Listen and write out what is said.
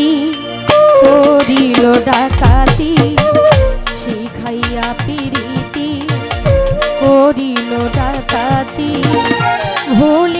ডাকাতি করিল ডাকাতি শিখাইয়া পিরিতি করিল ডাকাতি ভুলি